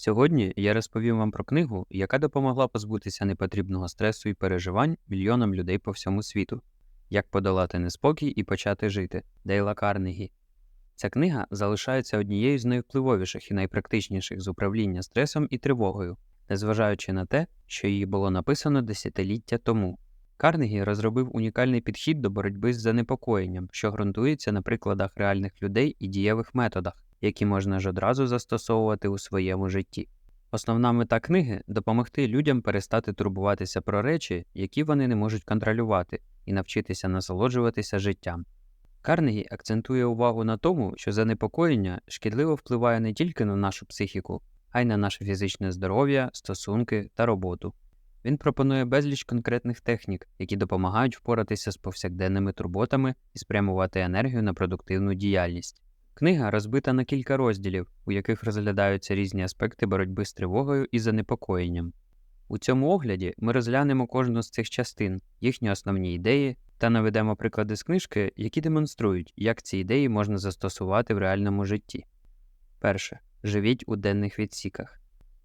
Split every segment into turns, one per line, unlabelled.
Сьогодні я розповім вам про книгу, яка допомогла позбутися непотрібного стресу і переживань мільйонам людей по всьому світу. Як подолати неспокій і почати жити Дейла Карнегі. Ця книга залишається однією з найвпливовіших і найпрактичніших з управління стресом і тривогою, незважаючи на те, що її було написано десятиліття тому. Карнегі розробив унікальний підхід до боротьби з занепокоєнням, що ґрунтується на прикладах реальних людей і дієвих методах, які можна ж одразу застосовувати у своєму житті. Основна мета книги допомогти людям перестати турбуватися про речі, які вони не можуть контролювати, і навчитися насолоджуватися життям. Карнегі акцентує увагу на тому, що занепокоєння шкідливо впливає не тільки на нашу психіку, а й на наше фізичне здоров'я, стосунки та роботу. Він пропонує безліч конкретних технік, які допомагають впоратися з повсякденними турботами і спрямувати енергію на продуктивну діяльність. Книга розбита на кілька розділів, у яких розглядаються різні аспекти боротьби з тривогою і занепокоєнням. У цьому огляді ми розглянемо кожну з цих частин, їхні основні ідеї та наведемо приклади з книжки, які демонструють, як ці ідеї можна застосувати в реальному житті. Перше. Живіть у денних відсіках.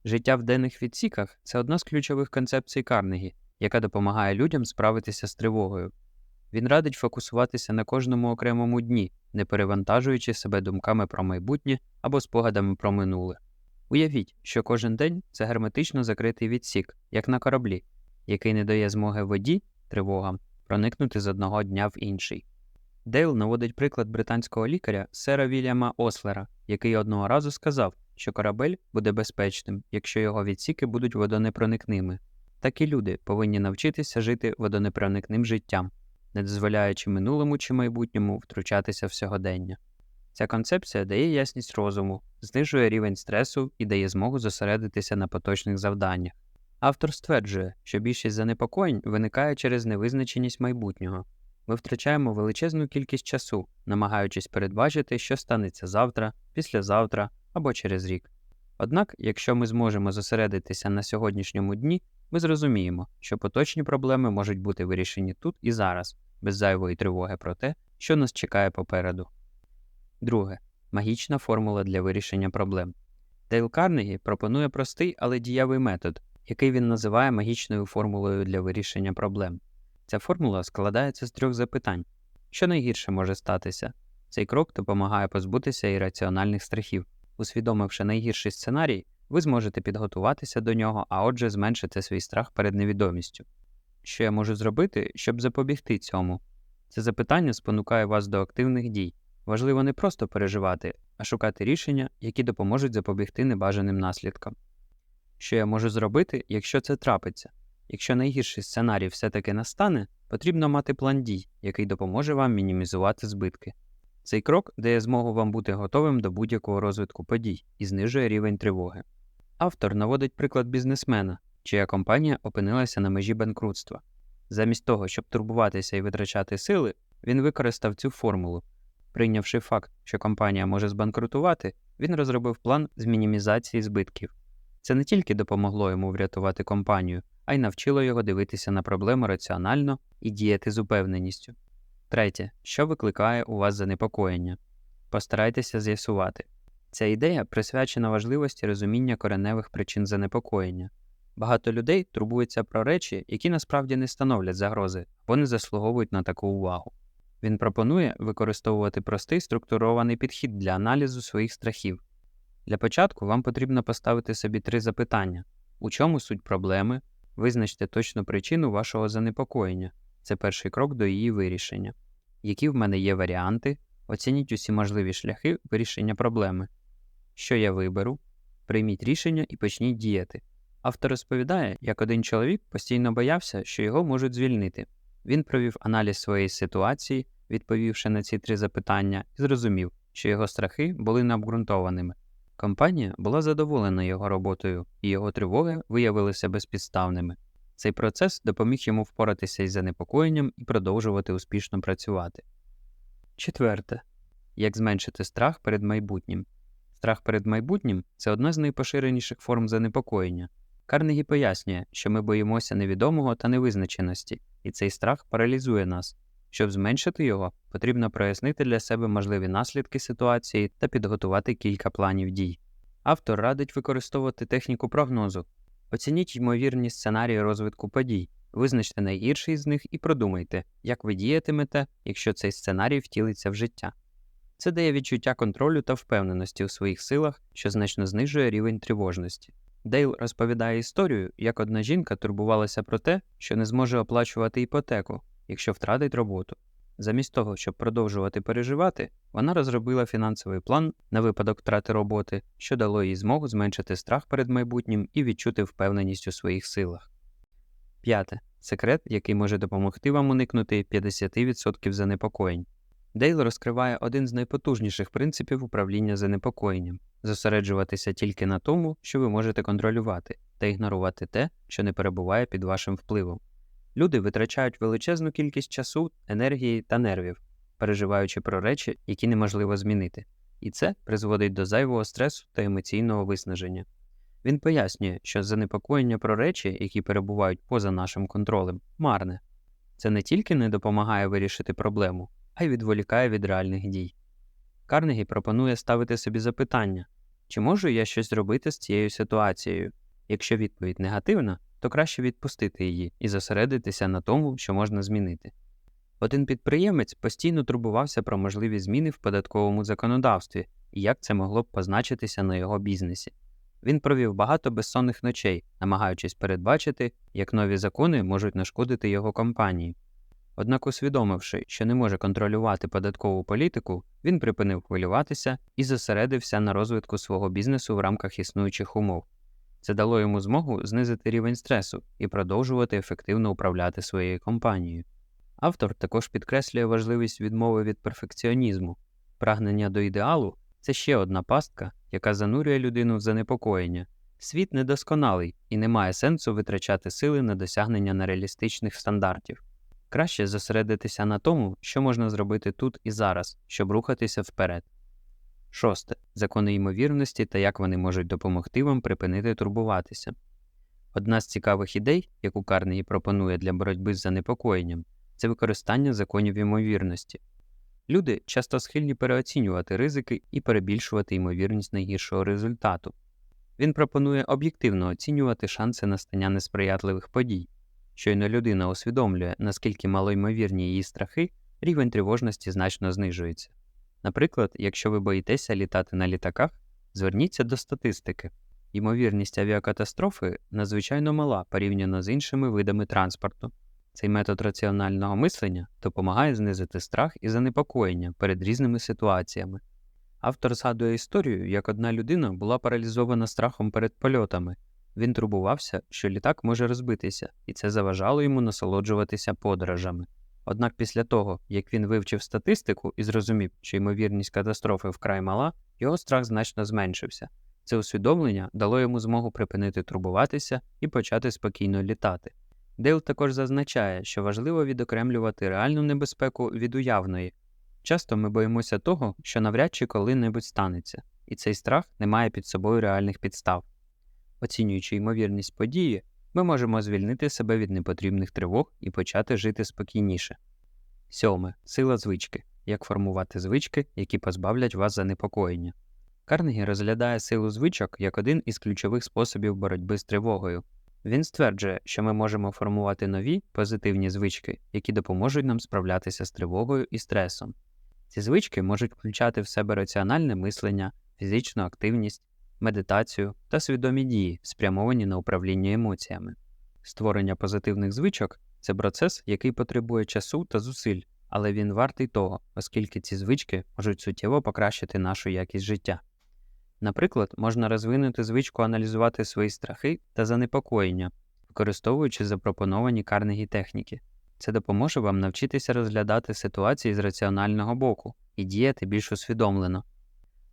Життя в денних відсіках це одна з ключових концепцій Карнегі, яка допомагає людям справитися з тривогою. Він радить фокусуватися на кожному окремому дні, не перевантажуючи себе думками про майбутнє або спогадами про минуле. Уявіть, що кожен день це герметично закритий відсік, як на кораблі, який не дає змоги воді, тривогам, проникнути з одного дня в інший. Дейл наводить приклад британського лікаря сера Вільяма Ослера, який одного разу сказав, що корабель буде безпечним, якщо його відсіки будуть водонепроникними. Так і люди повинні навчитися жити водонепроникним життям, не дозволяючи минулому чи майбутньому втручатися в сьогодення. Ця концепція дає ясність розуму, знижує рівень стресу і дає змогу зосередитися на поточних завданнях. Автор стверджує, що більшість занепокоєнь виникає через невизначеність майбутнього. Ми втрачаємо величезну кількість часу, намагаючись передбачити, що станеться завтра, післязавтра або через рік. Однак, якщо ми зможемо зосередитися на сьогоднішньому дні, ми зрозуміємо, що поточні проблеми можуть бути вирішені тут і зараз, без зайвої тривоги про те, що нас чекає попереду. Друге. Магічна формула для вирішення проблем. Дейл Карнегі пропонує простий, але дієвий метод, який він називає магічною формулою для вирішення проблем. Ця формула складається з трьох запитань. Що найгірше може статися? Цей крок допомагає позбутися ірраціональних страхів. Усвідомивши найгірший сценарій, ви зможете підготуватися до нього, а отже, зменшити свій страх перед невідомістю. Що я можу зробити, щоб запобігти цьому? Це запитання спонукає вас до активних дій. Важливо не просто переживати, а шукати рішення, які допоможуть запобігти небажаним наслідкам. Що я можу зробити, якщо це трапиться? Якщо найгірший сценарій все-таки настане, потрібно мати план дій, який допоможе вам мінімізувати збитки. Цей крок дає змогу вам бути готовим до будь-якого розвитку подій і знижує рівень тривоги. Автор наводить приклад бізнесмена, чия компанія опинилася на межі банкрутства. Замість того, щоб турбуватися і витрачати сили, він використав цю формулу. Прийнявши факт, що компанія може збанкрутувати, він розробив план з мінімізації збитків. Це не тільки допомогло йому врятувати компанію, а й навчило його дивитися на проблему раціонально і діяти з упевненістю. Третє, що викликає у вас занепокоєння. Постарайтеся з'ясувати. Ця ідея присвячена важливості розуміння кореневих причин занепокоєння. Багато людей турбуються про речі, які насправді не становлять загрози, не заслуговують на таку увагу. Він пропонує використовувати простий структурований підхід для аналізу своїх страхів. Для початку вам потрібно поставити собі три запитання: у чому суть проблеми, визначте точну причину вашого занепокоєння це перший крок до її вирішення. Які в мене є варіанти, оцініть усі можливі шляхи вирішення проблеми. Що я виберу, прийміть рішення і почніть діяти. Автор розповідає, як один чоловік постійно боявся, що його можуть звільнити. Він провів аналіз своєї ситуації, відповівши на ці три запитання, і зрозумів, що його страхи були необґрунтованими. Компанія була задоволена його роботою, і його тривоги виявилися безпідставними. Цей процес допоміг йому впоратися із занепокоєнням і продовжувати успішно працювати. Четверте. Як зменшити страх перед майбутнім. Страх перед майбутнім це одна з найпоширеніших форм занепокоєння. Карнегі пояснює, що ми боїмося невідомого та невизначеності, і цей страх паралізує нас. Щоб зменшити його, потрібно прояснити для себе можливі наслідки ситуації та підготувати кілька планів дій. Автор радить використовувати техніку прогнозу. Оцініть ймовірні сценарії розвитку подій, визначте найгірший з них і продумайте, як ви діятимете, якщо цей сценарій втілиться в життя. Це дає відчуття контролю та впевненості у своїх силах, що значно знижує рівень тривожності. Дейл розповідає історію, як одна жінка турбувалася про те, що не зможе оплачувати іпотеку, якщо втратить роботу. Замість того, щоб продовжувати переживати, вона розробила фінансовий план на випадок втрати роботи, що дало їй змогу зменшити страх перед майбутнім і відчути впевненість у своїх силах. П'яте секрет, який може допомогти вам уникнути 50% занепокоєнь. Дейл розкриває один з найпотужніших принципів управління занепокоєнням зосереджуватися тільки на тому, що ви можете контролювати, та ігнорувати те, що не перебуває під вашим впливом. Люди витрачають величезну кількість часу, енергії та нервів, переживаючи про речі, які неможливо змінити, і це призводить до зайвого стресу та емоційного виснаження. Він пояснює, що занепокоєння про речі, які перебувають поза нашим контролем, марне. Це не тільки не допомагає вирішити проблему, а й відволікає від реальних дій. Карнегі пропонує ставити собі запитання, чи можу я щось зробити з цією ситуацією? Якщо відповідь негативна, то краще відпустити її і зосередитися на тому, що можна змінити. Один підприємець постійно турбувався про можливі зміни в податковому законодавстві і як це могло б позначитися на його бізнесі. Він провів багато безсонних ночей, намагаючись передбачити, як нові закони можуть нашкодити його компанії. Однак, усвідомивши, що не може контролювати податкову політику, він припинив хвилюватися і зосередився на розвитку свого бізнесу в рамках існуючих умов. Це дало йому змогу знизити рівень стресу і продовжувати ефективно управляти своєю компанією. Автор також підкреслює важливість відмови від перфекціонізму. Прагнення до ідеалу це ще одна пастка, яка занурює людину в занепокоєння. Світ недосконалий і не має сенсу витрачати сили на досягнення нереалістичних стандартів. Краще зосередитися на тому, що можна зробити тут і зараз, щоб рухатися вперед. Шосте. Закони ймовірності та як вони можуть допомогти вам припинити турбуватися. Одна з цікавих ідей, яку Карнегі пропонує для боротьби з занепокоєнням, це використання законів ймовірності. Люди часто схильні переоцінювати ризики і перебільшувати ймовірність найгіршого результату. Він пропонує об'єктивно оцінювати шанси настання несприятливих подій. Щойно людина усвідомлює, наскільки малоймовірні її страхи, рівень тривожності значно знижується. Наприклад, якщо ви боїтеся літати на літаках, зверніться до статистики. Ймовірність авіакатастрофи надзвичайно мала порівняно з іншими видами транспорту. Цей метод раціонального мислення допомагає знизити страх і занепокоєння перед різними ситуаціями. Автор згадує історію, як одна людина була паралізована страхом перед польотами. Він турбувався, що літак може розбитися, і це заважало йому насолоджуватися подорожами. Однак після того, як він вивчив статистику і зрозумів, що ймовірність катастрофи вкрай мала, його страх значно зменшився. Це усвідомлення дало йому змогу припинити турбуватися і почати спокійно літати. Дейл також зазначає, що важливо відокремлювати реальну небезпеку від уявної. Часто ми боїмося того, що навряд чи коли-небудь станеться, і цей страх не має під собою реальних підстав. Оцінюючи ймовірність події, ми можемо звільнити себе від непотрібних тривог і почати жити спокійніше. Сьоме. Сила звички. Як формувати звички, які позбавлять вас занепокоєння. Карнегі розглядає силу звичок як один із ключових способів боротьби з тривогою. Він стверджує, що ми можемо формувати нові позитивні звички, які допоможуть нам справлятися з тривогою і стресом. Ці звички можуть включати в себе раціональне мислення, фізичну активність, медитацію та свідомі дії, спрямовані на управління емоціями. Створення позитивних звичок це процес, який потребує часу та зусиль, але він вартий того, оскільки ці звички можуть суттєво покращити нашу якість життя. Наприклад, можна розвинути звичку аналізувати свої страхи та занепокоєння, використовуючи запропоновані карнегі техніки. Це допоможе вам навчитися розглядати ситуації з раціонального боку і діяти більш усвідомлено.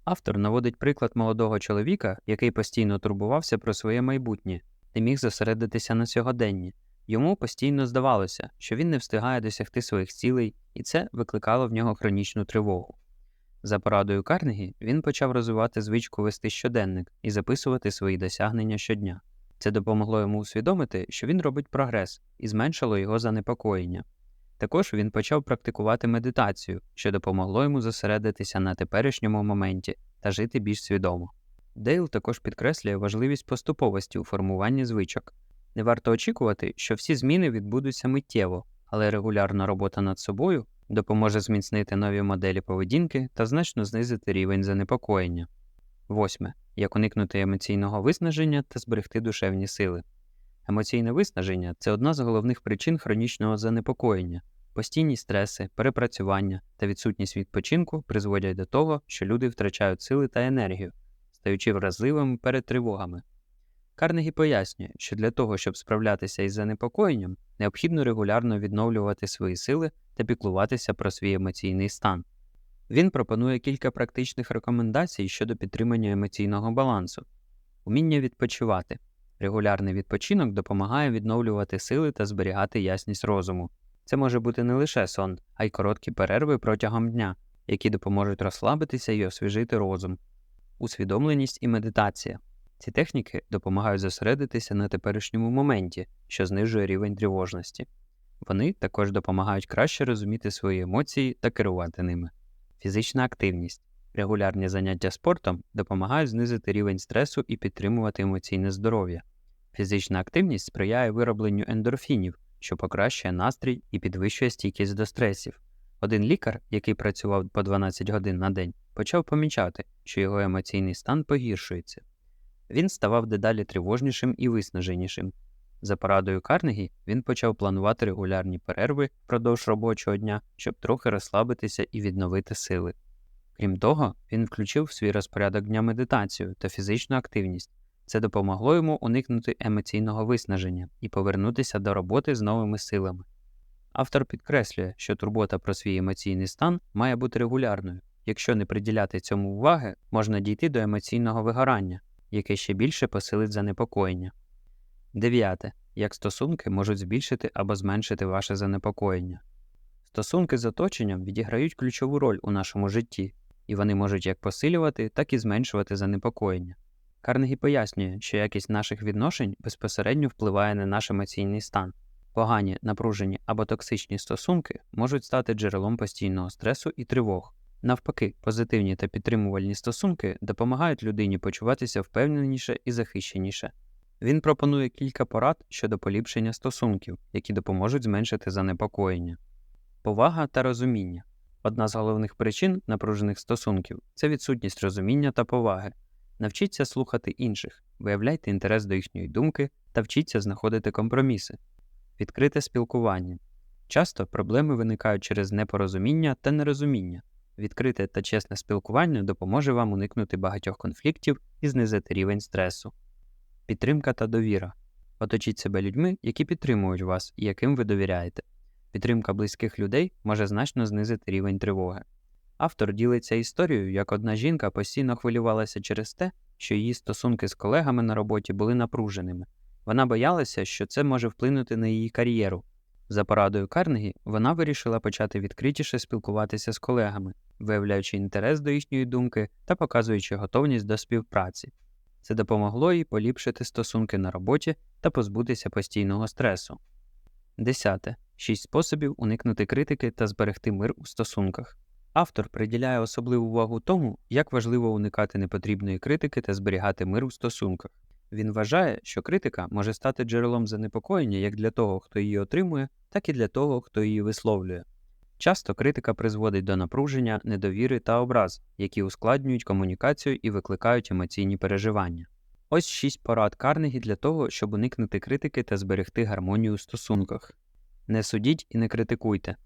Автор наводить приклад молодого чоловіка, який постійно турбувався про своє майбутнє, не міг зосередитися на сьогоденні. Йому постійно здавалося, що він не встигає досягти своїх цілей, і це викликало в нього хронічну тривогу. За порадою Карнегі він почав розвивати звичку вести щоденник і записувати свої досягнення щодня. Це допомогло йому усвідомити, що він робить прогрес і зменшило його занепокоєння. Також він почав практикувати медитацію, що допомогло йому зосередитися на теперішньому моменті та жити більш свідомо. Дейл також підкреслює важливість поступовості у формуванні звичок. Не варто очікувати, що всі зміни відбудуться миттєво, але регулярна робота над собою допоможе зміцнити нові моделі поведінки та значно знизити рівень занепокоєння. Восьме. Як уникнути емоційного виснаження та зберегти душевні сили. Емоційне виснаження це одна з головних причин хронічного занепокоєння. Постійні стреси, перепрацювання та відсутність відпочинку призводять до того, що люди втрачають сили та енергію, стаючи вразливими перед тривогами. Карнегі пояснює, що для того, щоб справлятися із занепокоєнням, необхідно регулярно відновлювати свої сили та піклуватися про свій емоційний стан. Він пропонує кілька практичних рекомендацій щодо підтримання емоційного балансу, уміння відпочивати. Регулярний відпочинок допомагає відновлювати сили та зберігати ясність розуму. Це може бути не лише сон, а й короткі перерви протягом дня, які допоможуть розслабитися і освіжити розум, усвідомленість і медитація. Ці техніки допомагають зосередитися на теперішньому моменті, що знижує рівень тривожності. Вони також допомагають краще розуміти свої емоції та керувати ними. Фізична активність. Регулярні заняття спортом допомагають знизити рівень стресу і підтримувати емоційне здоров'я. Фізична активність сприяє виробленню ендорфінів, що покращує настрій і підвищує стійкість до стресів. Один лікар, який працював по 12 годин на день, почав помічати, що його емоційний стан погіршується. Він ставав дедалі тривожнішим і виснаженішим. За порадою Карнегі він почав планувати регулярні перерви впродовж робочого дня, щоб трохи розслабитися і відновити сили. Крім того, він включив в свій розпорядок дня медитацію та фізичну активність. Це допомогло йому уникнути емоційного виснаження і повернутися до роботи з новими силами. Автор підкреслює, що турбота про свій емоційний стан має бути регулярною. Якщо не приділяти цьому уваги, можна дійти до емоційного вигорання, яке ще більше посилить занепокоєння. Дев'яте. Як стосунки можуть збільшити або зменшити ваше занепокоєння. Стосунки з оточенням відіграють ключову роль у нашому житті, і вони можуть як посилювати, так і зменшувати занепокоєння. Карнегі пояснює, що якість наших відношень безпосередньо впливає на наш емоційний стан. Погані, напружені або токсичні стосунки можуть стати джерелом постійного стресу і тривог. Навпаки, позитивні та підтримувальні стосунки допомагають людині почуватися впевненіше і захищеніше. Він пропонує кілька порад щодо поліпшення стосунків, які допоможуть зменшити занепокоєння. Повага та розуміння. Одна з головних причин напружених стосунків це відсутність розуміння та поваги. Навчіться слухати інших, виявляйте інтерес до їхньої думки та вчіться знаходити компроміси. Відкрите спілкування. Часто проблеми виникають через непорозуміння та нерозуміння. Відкрите та чесне спілкування допоможе вам уникнути багатьох конфліктів і знизити рівень стресу. Підтримка та довіра. Оточіть себе людьми, які підтримують вас і яким ви довіряєте. Підтримка близьких людей може значно знизити рівень тривоги. Автор ділиться історією, як одна жінка постійно хвилювалася через те, що її стосунки з колегами на роботі були напруженими. Вона боялася, що це може вплинути на її кар'єру. За порадою Карнегі, вона вирішила почати відкритіше спілкуватися з колегами, виявляючи інтерес до їхньої думки та показуючи готовність до співпраці. Це допомогло їй поліпшити стосунки на роботі та позбутися постійного стресу. 10. Шість способів уникнути критики та зберегти мир у стосунках. Автор приділяє особливу увагу тому, як важливо уникати непотрібної критики та зберігати мир у стосунках. Він вважає, що критика може стати джерелом занепокоєння як для того, хто її отримує, так і для того, хто її висловлює. Часто критика призводить до напруження, недовіри та образ, які ускладнюють комунікацію і викликають емоційні переживання. Ось шість порад Карнегі для того, щоб уникнути критики та зберегти гармонію у стосунках. Не судіть і не критикуйте.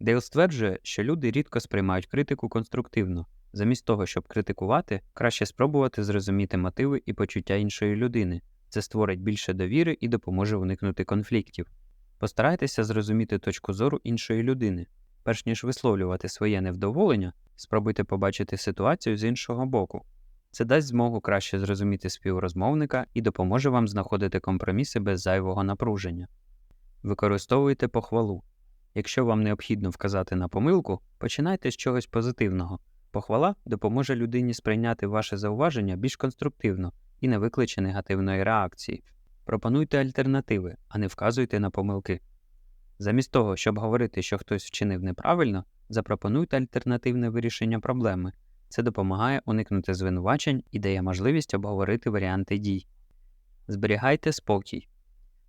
Дейл стверджує, що люди рідко сприймають критику конструктивно. Замість того, щоб критикувати, краще спробувати зрозуміти мотиви і почуття іншої людини. Це створить більше довіри і допоможе уникнути конфліктів. Постарайтеся зрозуміти точку зору іншої людини. Перш ніж висловлювати своє невдоволення, спробуйте побачити ситуацію з іншого боку. Це дасть змогу краще зрозуміти співрозмовника і допоможе вам знаходити компроміси без зайвого напруження. Використовуйте похвалу. Якщо вам необхідно вказати на помилку, починайте з чогось позитивного. Похвала допоможе людині сприйняти ваше зауваження більш конструктивно і не викличе негативної реакції. Пропонуйте альтернативи, а не вказуйте на помилки. Замість того, щоб говорити, що хтось вчинив неправильно, запропонуйте альтернативне вирішення проблеми. Це допомагає уникнути звинувачень і дає можливість обговорити варіанти дій. Зберігайте спокій.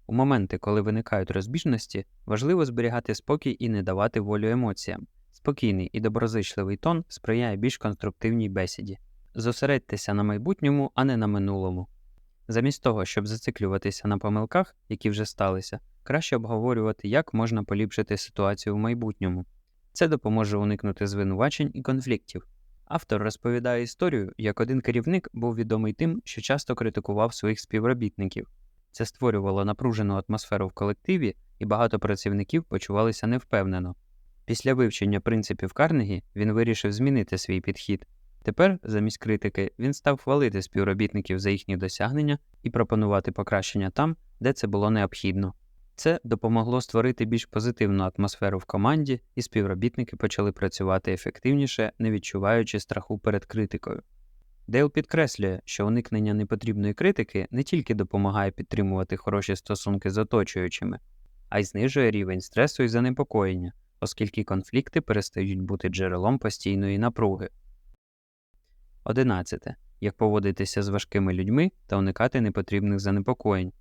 У моменти, коли виникають розбіжності, важливо зберігати спокій і не давати волю емоціям. Спокійний і доброзичливий тон сприяє більш конструктивній бесіді. Зосередьтеся на майбутньому, а не на минулому. Замість того, щоб зациклюватися на помилках, які вже сталися, краще обговорювати, як можна поліпшити ситуацію в майбутньому. Це допоможе уникнути звинувачень і конфліктів. Автор розповідає історію, як один керівник був відомий тим, що часто критикував своїх співробітників. Це створювало напружену атмосферу в колективі, і багато працівників почувалися невпевнено. Після вивчення принципів Карнегі він вирішив змінити свій підхід. Тепер, замість критики, він став хвалити співробітників за їхні досягнення і пропонувати покращення там, де це було необхідно. Це допомогло створити більш позитивну атмосферу в команді, і співробітники почали працювати ефективніше, не відчуваючи страху перед критикою. Дейл підкреслює, що уникнення непотрібної критики не тільки допомагає підтримувати хороші стосунки з оточуючими, а й знижує рівень стресу і занепокоєння, оскільки конфлікти перестають бути джерелом постійної напруги. 11. Як поводитися з важкими людьми та уникати непотрібних занепокоєнь.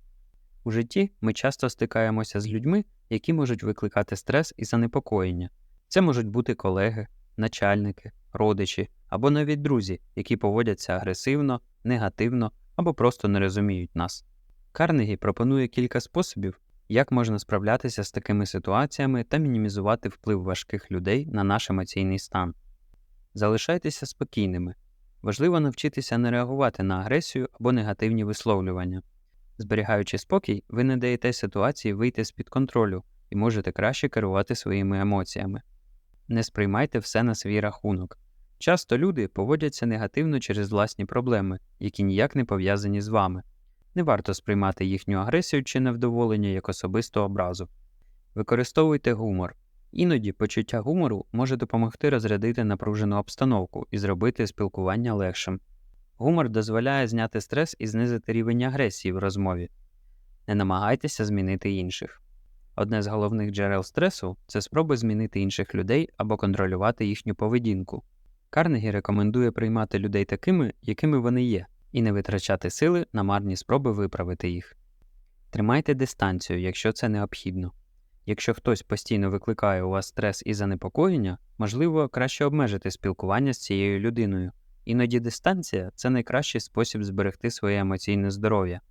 У житті ми часто стикаємося з людьми, які можуть викликати стрес і занепокоєння. Це можуть бути колеги, начальники, родичі або навіть друзі, які поводяться агресивно, негативно або просто не розуміють нас. Карнегі пропонує кілька способів, як можна справлятися з такими ситуаціями та мінімізувати вплив важких людей на наш емоційний стан. Залишайтеся спокійними. Важливо навчитися не реагувати на агресію або негативні висловлювання. Зберігаючи спокій, ви не даєте ситуації вийти з під контролю і можете краще керувати своїми емоціями. Не сприймайте все на свій рахунок. Часто люди поводяться негативно через власні проблеми, які ніяк не пов'язані з вами. Не варто сприймати їхню агресію чи невдоволення як особисту образу. Використовуйте гумор. Іноді почуття гумору може допомогти розрядити напружену обстановку і зробити спілкування легшим. Гумор дозволяє зняти стрес і знизити рівень агресії в розмові. Не намагайтеся змінити інших. Одне з головних джерел стресу це спроби змінити інших людей або контролювати їхню поведінку. Карнегі рекомендує приймати людей такими, якими вони є, і не витрачати сили на марні спроби виправити їх. Тримайте дистанцію, якщо це необхідно. Якщо хтось постійно викликає у вас стрес і занепокоєння, можливо, краще обмежити спілкування з цією людиною. Іноді дистанція це найкращий спосіб зберегти своє емоційне здоров'я.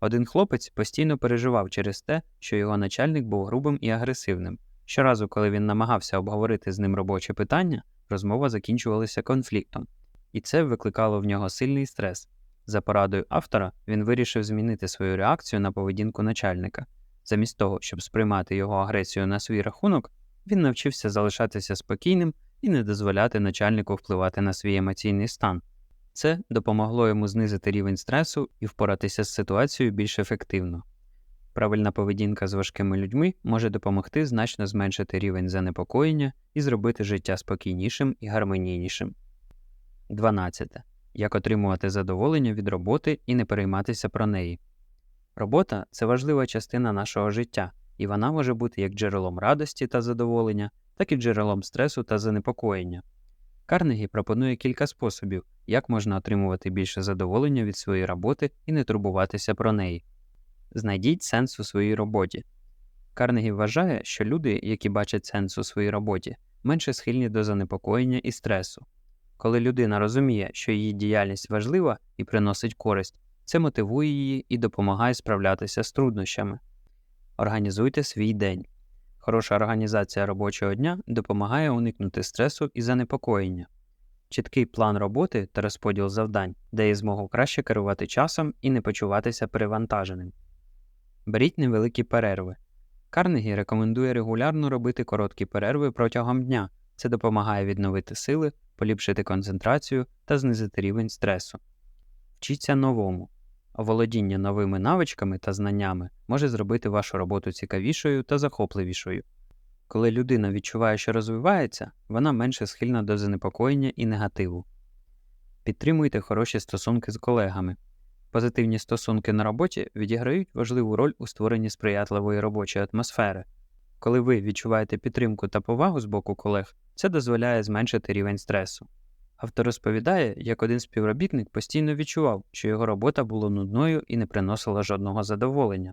Один хлопець постійно переживав через те, що його начальник був грубим і агресивним. Щоразу, коли він намагався обговорити з ним робоче питання, розмова закінчувалася конфліктом, і це викликало в нього сильний стрес. За порадою автора, він вирішив змінити свою реакцію на поведінку начальника. Замість того, щоб сприймати його агресію на свій рахунок, він навчився залишатися спокійним і не дозволяти начальнику впливати на свій емоційний стан. Це допомогло йому знизити рівень стресу і впоратися з ситуацією більш ефективно. Правильна поведінка з важкими людьми може допомогти значно зменшити рівень занепокоєння і зробити життя спокійнішим і гармонійнішим. 12. Як отримувати задоволення від роботи і не перейматися про неї. Робота це важлива частина нашого життя, і вона може бути як джерелом радості та задоволення, так і джерелом стресу та занепокоєння. Карнегі пропонує кілька способів, як можна отримувати більше задоволення від своєї роботи і не турбуватися про неї. Знайдіть сенс у своїй роботі. Карнегі вважає, що люди, які бачать сенс у своїй роботі, менше схильні до занепокоєння і стресу. Коли людина розуміє, що її діяльність важлива і приносить користь, це мотивує її і допомагає справлятися з труднощами. Організуйте свій день. Хороша організація робочого дня допомагає уникнути стресу і занепокоєння. Чіткий план роботи та розподіл завдань дає змогу краще керувати часом і не почуватися перевантаженим. Беріть невеликі перерви. Карнегі рекомендує регулярно робити короткі перерви протягом дня. Це допомагає відновити сили, поліпшити концентрацію та знизити рівень стресу. Вчіться новому. Володіння новими навичками та знаннями може зробити вашу роботу цікавішою та захопливішою. Коли людина відчуває, що розвивається, вона менше схильна до занепокоєння і негативу. Підтримуйте хороші стосунки з колегами. Позитивні стосунки на роботі відіграють важливу роль у створенні сприятливої робочої атмосфери. Коли ви відчуваєте підтримку та повагу з боку колег, це дозволяє зменшити рівень стресу. Автор розповідає, як один співробітник постійно відчував, що його робота була нудною і не приносила жодного задоволення.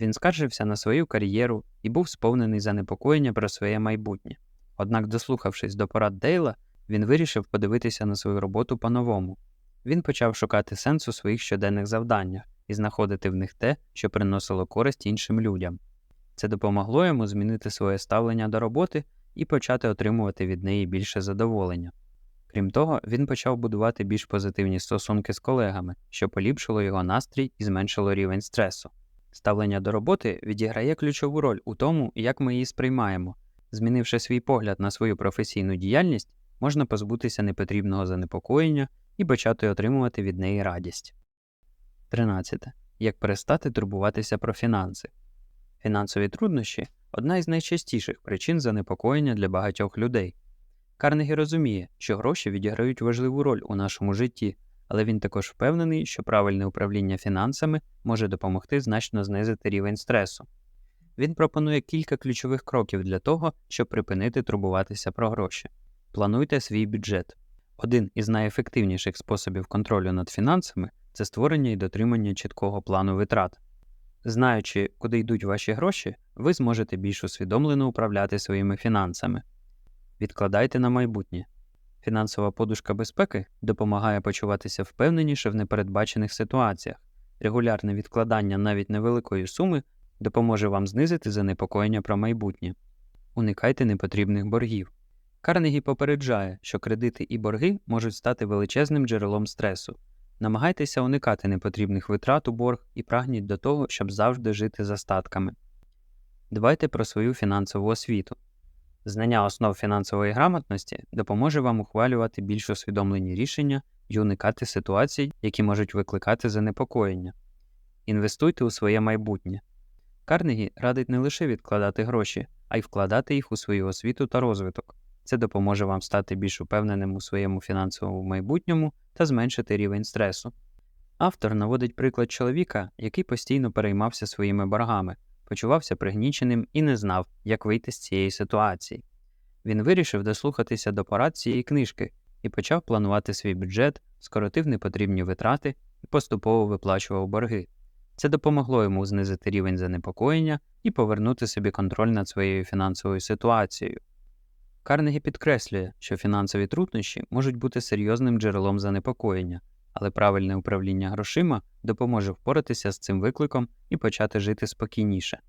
Він скаржився на свою кар'єру і був сповнений занепокоєння про своє майбутнє. Однак, дослухавшись до порад Дейла, він вирішив подивитися на свою роботу по-новому. Він почав шукати сенс у своїх щоденних завданнях і знаходити в них те, що приносило користь іншим людям. Це допомогло йому змінити своє ставлення до роботи і почати отримувати від неї більше задоволення. Крім того, він почав будувати більш позитивні стосунки з колегами, що поліпшило його настрій і зменшило рівень стресу. Ставлення до роботи відіграє ключову роль у тому, як ми її сприймаємо. Змінивши свій погляд на свою професійну діяльність, можна позбутися непотрібного занепокоєння і почати отримувати від неї радість. 13. Як перестати турбуватися про фінанси. Фінансові труднощі одна із найчастіших причин занепокоєння для багатьох людей. Карнегі розуміє, що гроші відіграють важливу роль у нашому житті, але він також впевнений, що правильне управління фінансами може допомогти значно знизити рівень стресу. Він пропонує кілька ключових кроків для того, щоб припинити турбуватися про гроші. Плануйте свій бюджет. Один із найефективніших способів контролю над фінансами це створення і дотримання чіткого плану витрат. Знаючи, куди йдуть ваші гроші, ви зможете більш усвідомлено управляти своїми фінансами. Відкладайте на майбутнє. Фінансова подушка безпеки допомагає почуватися впевненіше в непередбачених ситуаціях. Регулярне відкладання навіть невеликої суми допоможе вам знизити занепокоєння про майбутнє. Уникайте непотрібних боргів. Карнегі попереджає, що кредити і борги можуть стати величезним джерелом стресу. Намагайтеся уникати непотрібних витрат у борг і прагніть до того, щоб завжди жити за статками. Дбайте про свою фінансову освіту. Знання основ фінансової грамотності допоможе вам ухвалювати більш усвідомлені рішення і уникати ситуацій, які можуть викликати занепокоєння. Інвестуйте у своє майбутнє. Карнегі радить не лише відкладати гроші, а й вкладати їх у свою освіту та розвиток. Це допоможе вам стати більш упевненим у своєму фінансовому майбутньому та зменшити рівень стресу. Автор наводить приклад чоловіка, який постійно переймався своїми боргами, почувався пригніченим і не знав, як вийти з цієї ситуації. Він вирішив дослухатися до порад цієї книжки і почав планувати свій бюджет, скоротив непотрібні витрати і поступово виплачував борги. Це допомогло йому знизити рівень занепокоєння і повернути собі контроль над своєю фінансовою ситуацією. Карнегі підкреслює, що фінансові труднощі можуть бути серйозним джерелом занепокоєння, але правильне управління грошима допоможе впоратися з цим викликом і почати жити спокійніше.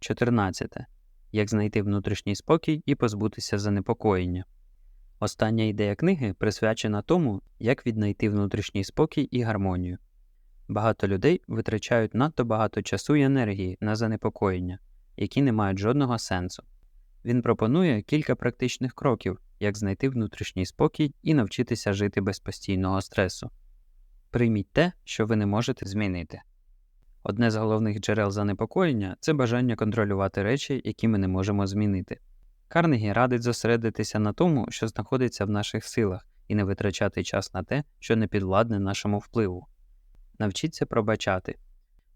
14. Як знайти внутрішній спокій і позбутися занепокоєння. Остання ідея книги присвячена тому, як віднайти внутрішній спокій і гармонію. Багато людей витрачають надто багато часу і енергії на занепокоєння, які не мають жодного сенсу. Він пропонує кілька практичних кроків, як знайти внутрішній спокій і навчитися жити без постійного стресу. Прийміть те, що ви не можете змінити. Одне з головних джерел занепокоєння це бажання контролювати речі, які ми не можемо змінити. Карнегі радить зосередитися на тому, що знаходиться в наших силах, і не витрачати час на те, що не підвладне нашому впливу. Навчіться пробачати.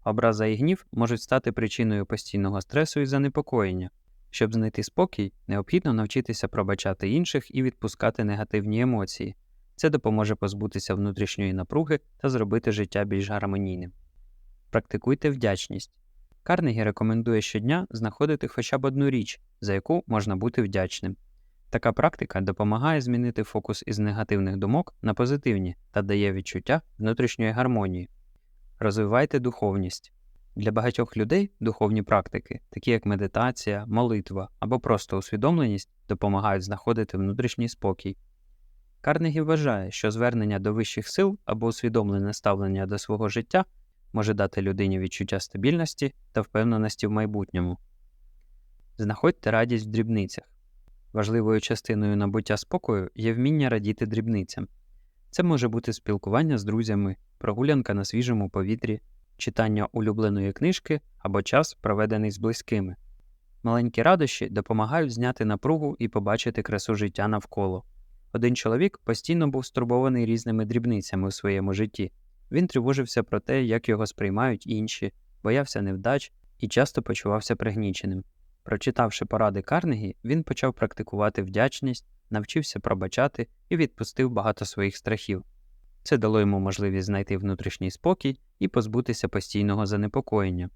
Образа і гнів можуть стати причиною постійного стресу і занепокоєння. Щоб знайти спокій, необхідно навчитися пробачати інших і відпускати негативні емоції. Це допоможе позбутися внутрішньої напруги та зробити життя більш гармонійним. Практикуйте вдячність. Карнегі рекомендує щодня знаходити хоча б одну річ, за яку можна бути вдячним. Така практика допомагає змінити фокус із негативних думок на позитивні та дає відчуття внутрішньої гармонії. Розвивайте духовність. Для багатьох людей духовні практики, такі як медитація, молитва або просто усвідомленість, допомагають знаходити внутрішній спокій. Карнегі вважає, що звернення до вищих сил або усвідомлене ставлення до свого життя може дати людині відчуття стабільності та впевненості в майбутньому. Знаходьте радість в дрібницях. Важливою частиною набуття спокою є вміння радіти дрібницям. Це може бути спілкування з друзями, прогулянка на свіжому повітрі, читання улюбленої книжки або час, проведений з близькими. Маленькі радощі допомагають зняти напругу і побачити красу життя навколо. Один чоловік постійно був стурбований різними дрібницями у своєму житті. Він тривожився про те, як його сприймають інші, боявся невдач і часто почувався пригніченим. Прочитавши поради Карнегі, він почав практикувати вдячність, навчився пробачати і відпустив багато своїх страхів. Це дало йому можливість знайти внутрішній спокій і позбутися постійного занепокоєння.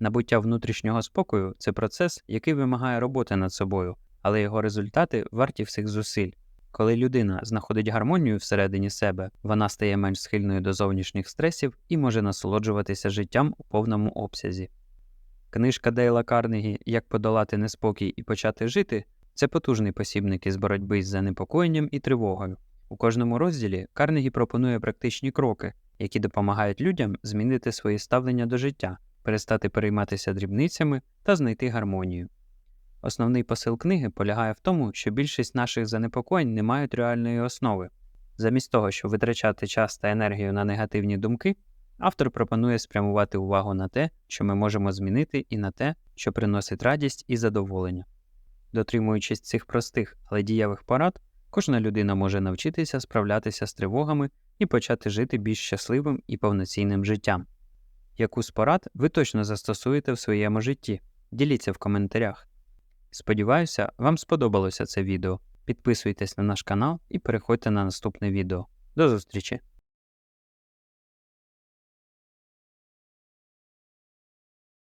Набуття внутрішнього спокою це процес, який вимагає роботи над собою, але його результати варті всіх зусиль. Коли людина знаходить гармонію всередині себе, вона стає менш схильною до зовнішніх стресів і може насолоджуватися життям у повному обсязі. Книжка Дейла Карнегі Як подолати неспокій і почати жити це потужний посібник із боротьби з занепокоєнням і тривогою. У кожному розділі Карнегі пропонує практичні кроки, які допомагають людям змінити своє ставлення до життя, перестати перейматися дрібницями та знайти гармонію. Основний посил книги полягає в тому, що більшість наших занепокоєнь не мають реальної основи. Замість того, щоб витрачати час та енергію на негативні думки, автор пропонує спрямувати увагу на те, що ми можемо змінити, і на те, що приносить радість і задоволення. Дотримуючись цих простих, але дієвих порад, кожна людина може навчитися справлятися з тривогами і почати жити більш щасливим і повноцінним життям. Яку з порад ви точно застосуєте в своєму житті? Діліться в коментарях. Сподіваюся, вам сподобалося це відео. Підписуйтесь на наш канал і переходьте на наступне відео. До зустрічі!